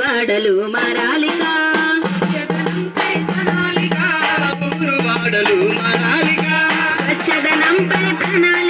ఊరువాడలు మారాలిగా స్వచ్ఛదనంపై ప్రణాళిక.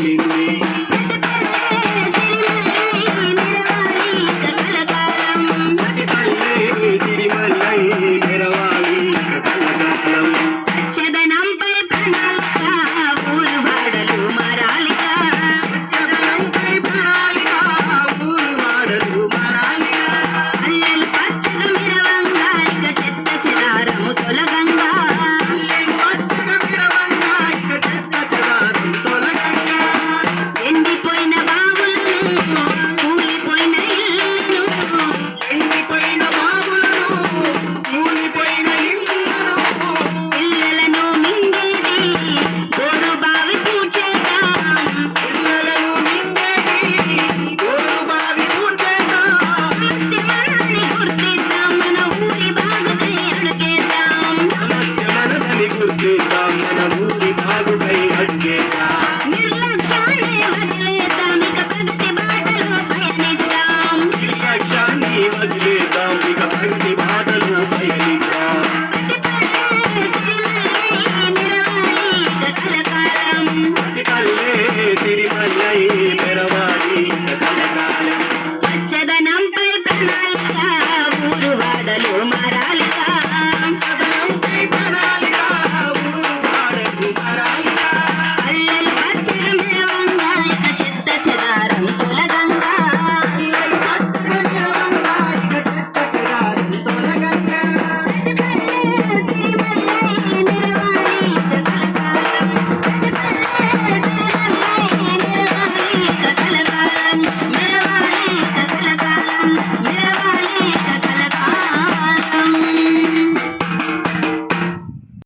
You.